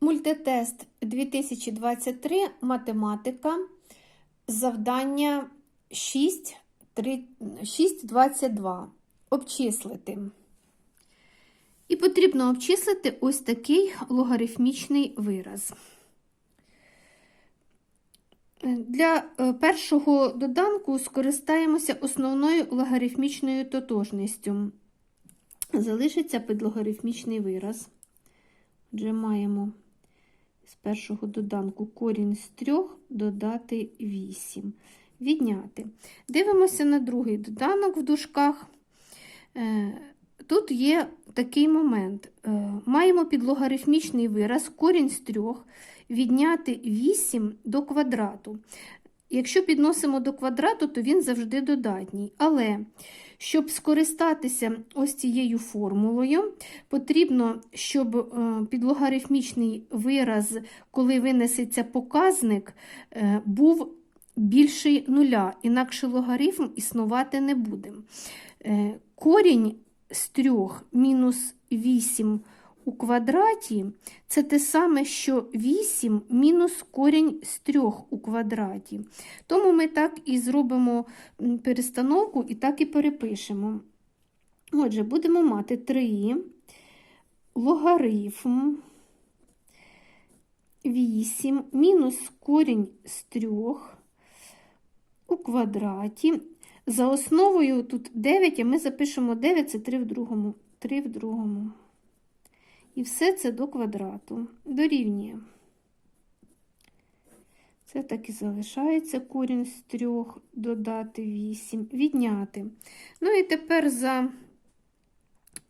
Мультитест 2023, математика, завдання 6.22. Обчислити. І потрібно обчислити ось такий логарифмічний вираз. Для е, першого доданку скористаємося основною логарифмічною тотожністю. Залишиться підлогарифмічний вираз. Отже, маємо з першого доданку корінь з 3 додати 8. Відняти. Дивимося на другий доданок в дужках. Е, Тут є такий момент. Е, Маємо підлогарифмічний вираз корінь з трьох, відняти 8 до квадрату. Якщо підносимо до квадрату, то він завжди додатній. Але щоб скористатися ось цією формулою, потрібно, щоб е, підлогарифмічний вираз, коли винесеться показник, е, був більший нуля, інакше логарифм існувати не буде. Е, Корінь з 3 мінус 8 у квадраті це те саме, що 8 мінус корінь з 3 у квадраті. Тому ми так і зробимо перестановку і так і перепишемо. Отже, будемо мати 3 логарифм 8 мінус корінь з 3 у квадраті. За основою тут 9, а ми запишемо 9, це 3 в другому. 3 в другому. І все це до квадрату. Дорівнює. Це так і залишається корінь з 3, додати 8, відняти. Ну і тепер за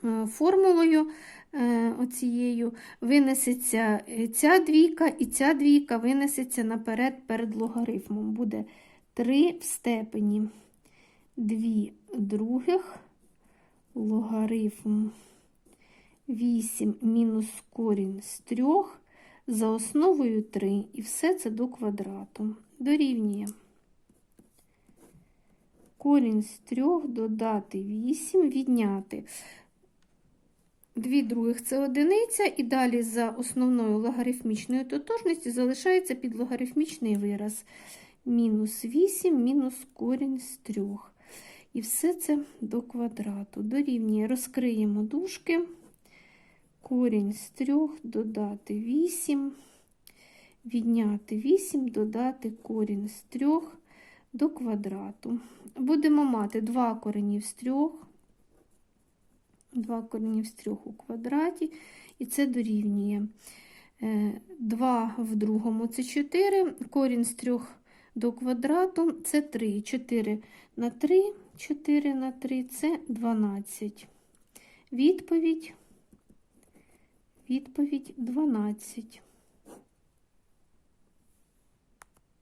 е, формулою е, оцією винесеться е, ця двійка, і ця двійка винесеться наперед перед логарифмом. Буде 3 в степені 2 других логарифм 8 мінус корінь з 3 за основою 3, і все це до квадрату. Дорівнює. Корінь з 3 додати 8, відняти. 2 других це одиниця, і далі за основною логарифмічною тотожністю залишається підлогарифмічний вираз. Мінус 8, мінус корінь з 3. І все це до квадрату. Дорівнює. Розкриємо дужки. Корінь з 3 додати 8, відняти 8, додати корінь з 3 до квадрату. Будемо мати 2 коренів з 3, 2 коренів з 3 у квадраті, і це дорівнює 2 в другому це 4, корінь з 3 до квадрату це 3, 4 на 3, 4 на 3 це 12. Відповідь Відповідь 12.